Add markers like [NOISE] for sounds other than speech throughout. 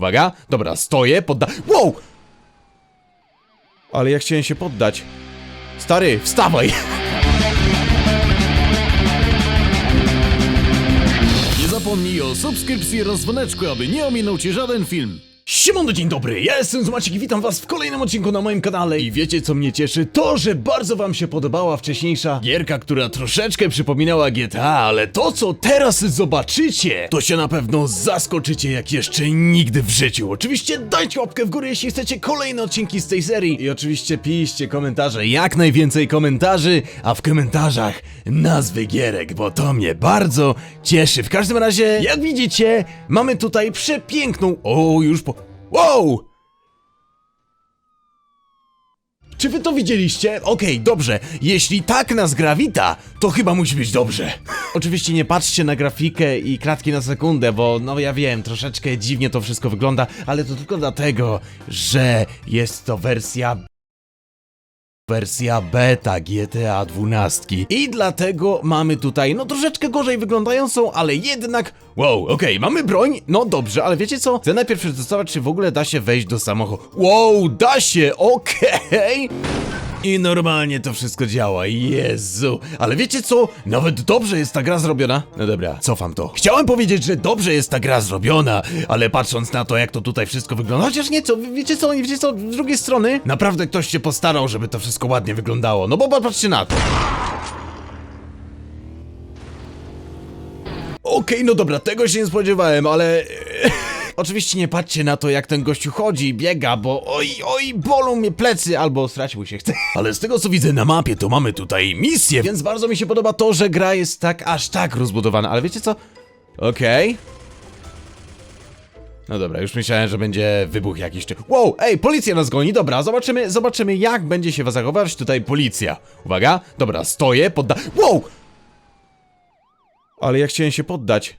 Uwaga, dobra, stoję, podda... Wow! Ale ja chciałem się poddać. Stary, wstawaj! Nie zapomnij o subskrypcji dzwoneczku, aby nie ominął cię żaden film. Siemano, dzień dobry, ja jestem Zmaciek i witam was w kolejnym odcinku na moim kanale i wiecie co mnie cieszy? To, że bardzo wam się podobała wcześniejsza gierka, która troszeczkę przypominała GTA, ale to co teraz zobaczycie, to się na pewno zaskoczycie jak jeszcze nigdy w życiu. Oczywiście dajcie łapkę w górę, jeśli chcecie kolejne odcinki z tej serii i oczywiście piszcie komentarze, jak najwięcej komentarzy, a w komentarzach nazwy gierek, bo to mnie bardzo cieszy. W każdym razie, jak widzicie, mamy tutaj przepiękną... O, już po... Wow! Czy wy to widzieliście? Okej, dobrze. Jeśli tak nas gra wita, to chyba musi być dobrze. [LAUGHS] Oczywiście nie patrzcie na grafikę i klatki na sekundę, bo no ja wiem, troszeczkę dziwnie to wszystko wygląda, ale to tylko dlatego, że jest to wersja wersja beta GTA 12 i dlatego mamy tutaj, no troszeczkę gorzej wyglądającą, ale jednak, wow, okej, mamy broń, no dobrze, ale wiecie co, chcę najpierw przetestować, czy w ogóle da się wejść do samochodu, wow, da się, okej, i normalnie to wszystko działa, Jezu. Ale wiecie co? Nawet dobrze jest ta gra zrobiona. No dobra, cofam to. Chciałem powiedzieć, że dobrze jest ta gra zrobiona, ale patrząc na to, jak to tutaj wszystko wygląda, chociaż nie, co, wiecie co, wiecie co, z drugiej strony, naprawdę ktoś się postarał, żeby to wszystko ładnie wyglądało. No bo patrzcie na to. Okej, no dobra, tego się nie spodziewałem, ale... Oczywiście nie patrzcie na to, jak ten gościu chodzi i biega, bo oj, oj, bolą mnie plecy, albo stracił się chce. Ale z tego, co widzę na mapie, to mamy tutaj misję, więc bardzo mi się podoba to, że gra jest tak, aż tak rozbudowana. Ale wiecie co? Okej. No dobra, już myślałem, że będzie wybuch jakiś czy... Wow, ej, policja nas goni, dobra, zobaczymy, zobaczymy jak będzie się zachowywać tutaj policja. Uwaga, dobra, stoję, podda... Wow! Ale ja chciałem się poddać.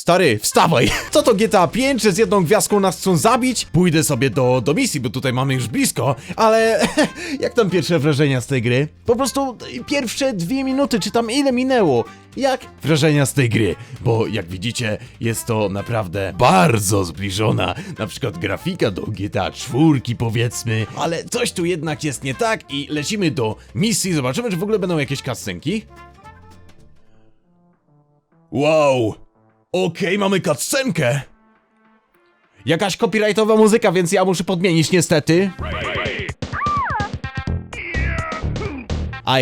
Stary, wstawaj! [LAUGHS] Co to GTA 5, że z jedną gwiazdką nas chcą zabić? Pójdę sobie do, do misji, bo tutaj mamy już blisko, ale [LAUGHS] jak tam pierwsze wrażenia z tej gry? Po prostu pierwsze dwie minuty, czy tam ile minęło? Jak wrażenia z tej gry? Bo jak widzicie, jest to naprawdę bardzo zbliżona, na przykład grafika do GTA 4 powiedzmy, ale coś tu jednak jest nie tak i lecimy do misji, zobaczymy czy w ogóle będą jakieś kascenki. Wow! Okej, mamy cutscenkę! Jakaś copyrightowa muzyka, więc ja muszę podmienić niestety.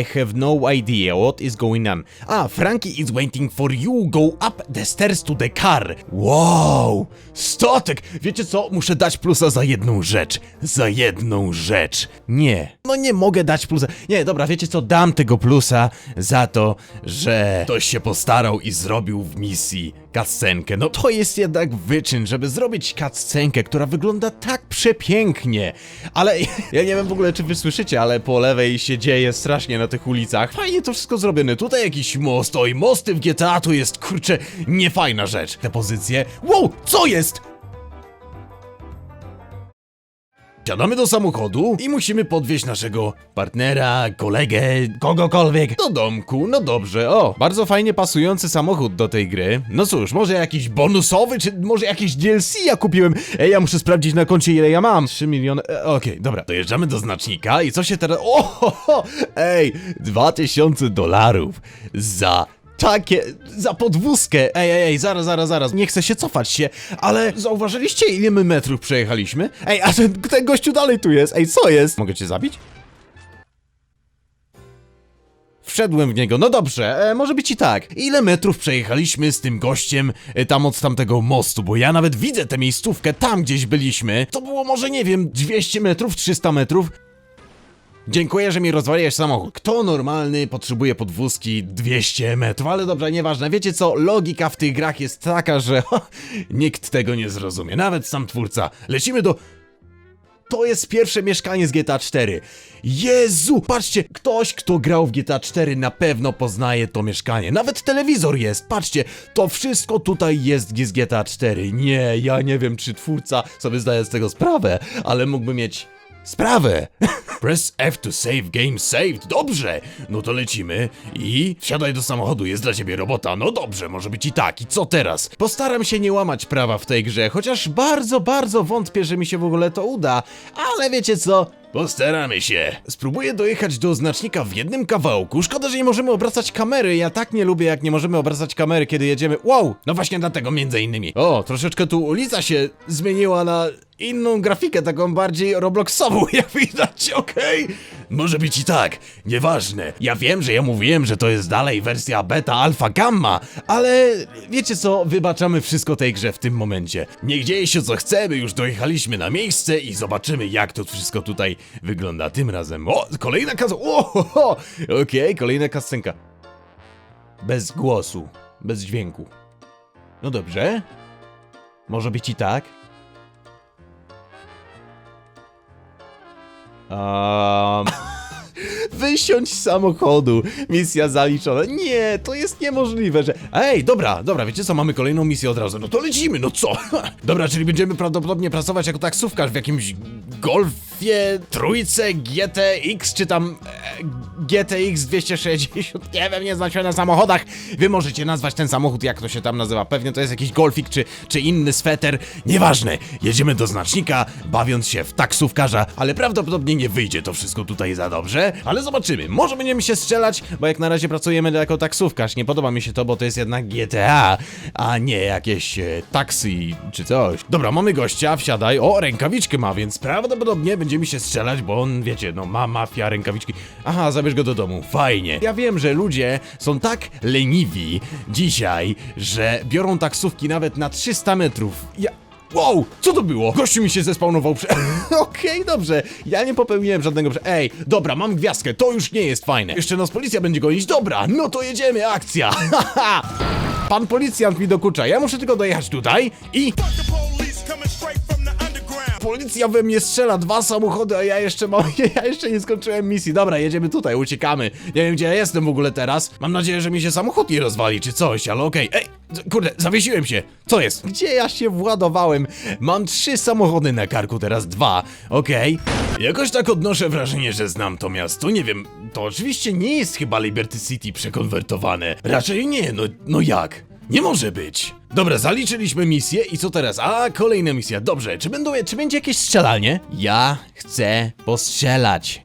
I have no idea what is going on. Ah, Frankie is waiting for you. Go up the stairs to the car. Wow! Statek! Wiecie co? Muszę dać plusa za jedną rzecz. Za jedną rzecz. Nie. No nie mogę dać plusa. Nie, dobra, wiecie co? Dam tego plusa za to, że ktoś się postarał i zrobił w misji cutscenkę. No to jest jednak wyczyn, żeby zrobić cutscenkę, która wygląda tak przepięknie. Ale [LAUGHS] ja nie wiem w ogóle, czy wy słyszycie, ale po lewej się dzieje strasznie na tych ulicach. Fajnie to wszystko zrobione. Tutaj jakiś most. Oj, mosty w GTA to jest, kurczę, niefajna rzecz. Te pozycje. Wow, co jest? Siadamy do samochodu i musimy podwieźć naszego partnera, kolegę, kogokolwiek do domku. No dobrze, o, bardzo fajnie pasujący samochód do tej gry. No cóż, może jakiś bonusowy, czy może jakieś DLC ja kupiłem. Ej, ja muszę sprawdzić na koncie ile ja mam. 3 miliony, e, okej, dobra. Dojeżdżamy do znacznika i co się teraz... O, ho, ho, ej, 2000 dolarów za takie, za podwózkę. Ej, ej, ej, zaraz, zaraz, zaraz. Nie chcę się cofać się, ale zauważyliście ile my metrów przejechaliśmy? Ej, a ten, ten gościu dalej tu jest. Ej, co jest? Mogę cię zabić? Wszedłem w niego, no dobrze, e, może być i tak. Ile metrów przejechaliśmy z tym gościem e, tam od tamtego mostu, bo ja nawet widzę tę miejscówkę, tam gdzieś byliśmy. To było może, nie wiem, 200 metrów, 300 metrów. Dziękuję, że mi rozwaliłeś samochód. Kto normalny potrzebuje podwózki 200 metrów? Ale dobrze, nieważne. Wiecie co? Logika w tych grach jest taka, że [LAUGHS] nikt tego nie zrozumie. Nawet sam twórca. Lecimy do... To jest pierwsze mieszkanie z GTA 4. Jezu! Patrzcie, ktoś, kto grał w GTA 4 na pewno poznaje to mieszkanie. Nawet telewizor jest. Patrzcie, to wszystko tutaj jest z GTA 4. Nie, ja nie wiem, czy twórca sobie zdaje z tego sprawę, ale mógłby mieć sprawę. [LAUGHS] Press F to save game saved. Dobrze. No to lecimy i wsiadaj do samochodu, jest dla ciebie robota. No dobrze, może być i tak. I co teraz? Postaram się nie łamać prawa w tej grze, chociaż bardzo, bardzo wątpię, że mi się w ogóle to uda. Ale wiecie co? Postaramy się. Spróbuję dojechać do znacznika w jednym kawałku. Szkoda, że nie możemy obracać kamery. Ja tak nie lubię, jak nie możemy obracać kamery, kiedy jedziemy. Wow! No właśnie dlatego między innymi. O, troszeczkę tu ulica się zmieniła na inną grafikę, taką bardziej Robloxową, [LAUGHS] jak widać, okej? Może być i tak, nieważne. Ja wiem, że ja mówiłem, że to jest dalej wersja beta, alfa, gamma, ale wiecie co, wybaczamy wszystko tej grze w tym momencie. Niech dzieje się co chcemy, już dojechaliśmy na miejsce i zobaczymy jak to wszystko tutaj wygląda tym razem. O, kolejna ho. okej, kolejna kascenka. Bez głosu, bez dźwięku. No dobrze. Może być i tak. Um... [LAUGHS] Wysiądź z samochodu. Misja zaliczona. Nie, to jest niemożliwe, że. Ej, dobra, dobra, wiecie co, mamy kolejną misję od razu. No to lecimy, no co? [LAUGHS] dobra, czyli będziemy prawdopodobnie pracować jako taksówkarz w jakimś trójce GTX, czy tam GTX 260. Nie wiem, nie znam się na samochodach. Wy możecie nazwać ten samochód, jak to się tam nazywa. Pewnie to jest jakiś golfik, czy, czy inny sweter. Nieważne, jedziemy do znacznika, bawiąc się w taksówkarza, ale prawdopodobnie nie wyjdzie to wszystko tutaj za dobrze. Ale zobaczymy, może będziemy się strzelać, bo jak na razie pracujemy jako taksówkarz. Nie podoba mi się to, bo to jest jednak GTA, a nie jakieś e, czy coś. Dobra, mamy gościa, wsiadaj. O, rękawiczkę ma, więc prawdopodobnie będziemy się strzelać, bo on, wiecie, no ma mafia, rękawiczki. Aha, zabierz go do domu, fajnie. Ja wiem, że ludzie są tak leniwi dzisiaj, że biorą taksówki nawet na 300 metrów. Ja... Wow, co to było? Gościu mi się zespawnował prze... [LAUGHS] Okej, dobrze, ja nie popełniłem żadnego prze... Ej, dobra, mam gwiazdkę, to już nie jest fajne. Jeszcze nas policja będzie gonić, dobra, no to jedziemy, akcja. [LAUGHS] Pan policjant mi dokucza, ja muszę tylko dojechać tutaj i... Policja we mnie strzela, dwa samochody, a ja jeszcze mam, [LAUGHS] ja jeszcze nie skończyłem misji. Dobra, jedziemy tutaj, uciekamy. Nie wiem, gdzie ja jestem w ogóle teraz. Mam nadzieję, że mi się samochód nie rozwali, czy coś, ale okej. Ej, kurde, zawiesiłem się. Co jest? Gdzie ja się władowałem? Mam trzy samochody na karku, teraz dwa. Okej. Jakoś tak odnoszę wrażenie, że znam to miasto. Nie wiem, to oczywiście nie jest chyba Liberty City przekonwertowane. Raczej nie, no, no jak? Nie może być. Dobra, zaliczyliśmy misję i co teraz? A, kolejna misja. Dobrze, czy będą, czy będzie jakieś strzelanie? Ja chcę postrzelać.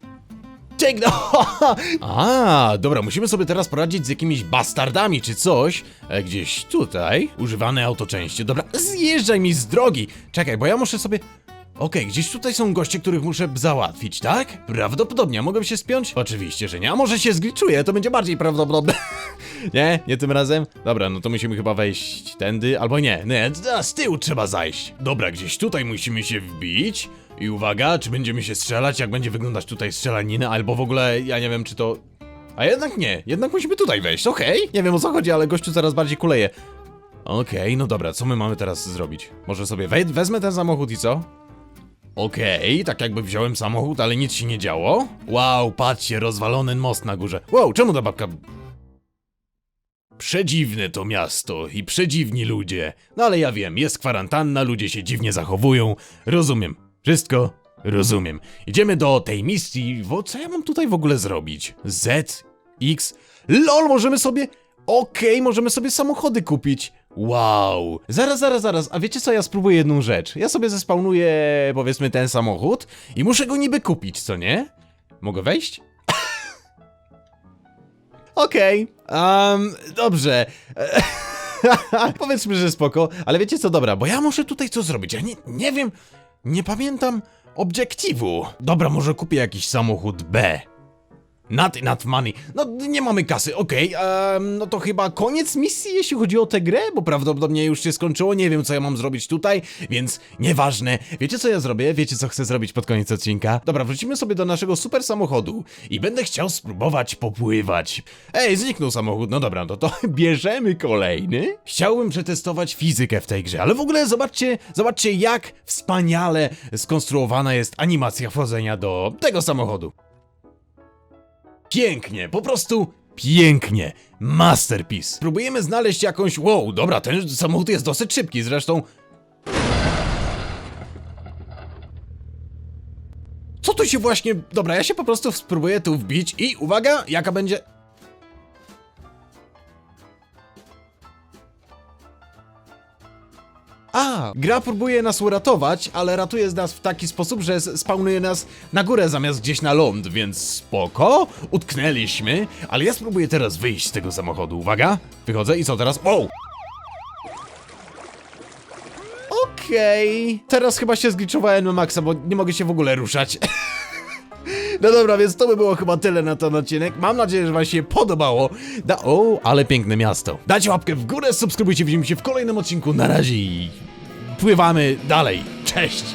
Take [LAUGHS] no! A, dobra, musimy sobie teraz poradzić z jakimiś bastardami czy coś. E, gdzieś tutaj. Używane autoczęści. Dobra, zjeżdżaj mi z drogi. Czekaj, bo ja muszę sobie... Okej, gdzieś tutaj są goście, których muszę załatwić, tak? Prawdopodobnie, a mogę się spiąć? Oczywiście, że nie, a może się zgliczuję, to będzie bardziej prawdopodobne. [LAUGHS] nie? Nie tym razem? Dobra, no to musimy chyba wejść tędy, albo nie, nie, a z tyłu trzeba zajść. Dobra, gdzieś tutaj musimy się wbić. I uwaga, czy będziemy się strzelać, jak będzie wyglądać tutaj strzelanina, albo w ogóle, ja nie wiem, czy to... A jednak nie, jednak musimy tutaj wejść, okej? Nie wiem o co chodzi, ale gościu coraz bardziej kuleje. Okej, no dobra, co my mamy teraz zrobić? Może sobie wej- wezmę ten samochód i co? Okej, tak jakby wziąłem samochód, ale nic się nie działo. Wow, patrzcie, rozwalony most na górze. Wow, czemu ta babka... Przedziwne to miasto i przedziwni ludzie. No ale ja wiem, jest kwarantanna, ludzie się dziwnie zachowują. Rozumiem. Wszystko rozumiem. Idziemy do tej misji. Wo, co ja mam tutaj w ogóle zrobić? Z, X... LOL, możemy sobie... Okej, możemy sobie samochody kupić. Wow. Zaraz, zaraz, zaraz. A wiecie co? Ja spróbuję jedną rzecz. Ja sobie zespawnuję, powiedzmy, ten samochód i muszę go niby kupić, co nie? Mogę wejść? Okej. Dobrze. [LAUGHS] Powiedzmy, że spoko, ale wiecie co, dobra, bo ja muszę tutaj co zrobić. Ja nie, nie wiem, nie pamiętam obiektywu. Dobra, może kupię jakiś samochód B. Not enough money. No, nie mamy kasy, okej. em, no to chyba koniec misji, jeśli chodzi o tę grę, bo prawdopodobnie już się skończyło. Nie wiem, co ja mam zrobić tutaj, więc nieważne. Wiecie, co ja zrobię? Wiecie, co chcę zrobić pod koniec odcinka? Dobra, wrócimy sobie do naszego super samochodu i będę chciał spróbować popływać. Ej, zniknął samochód. No dobra, no to [LAUGHS] bierzemy kolejny. Chciałbym przetestować fizykę w tej grze, ale w ogóle zobaczcie, zobaczcie, jak wspaniale skonstruowana jest animacja wchodzenia do tego samochodu. Pięknie, po prostu pięknie. Masterpiece. Próbujemy znaleźć jakąś. Wow, dobra, ten samochód jest dosyć szybki, zresztą. Co tu się właśnie... Dobra, ja się po prostu spróbuję tu wbić i uwaga, jaka będzie... A, gra próbuje nas uratować, ale ratuje nas w taki sposób, że spawnuje nas na górę zamiast gdzieś na ląd, więc spoko, utknęliśmy, ale ja spróbuję teraz wyjść z tego samochodu. Uwaga, wychodzę i co teraz? Wow! Okej, teraz chyba się zgliczowałem na maksa, bo nie mogę się w ogóle ruszać. [LAUGHS] No dobra, więc to by było chyba tyle na ten odcinek. Mam nadzieję, że wam się podobało. Da o, ale piękne miasto. Dajcie łapkę w górę, subskrybujcie, widzimy się w kolejnym odcinku. Na razie i pływamy dalej. Cześć!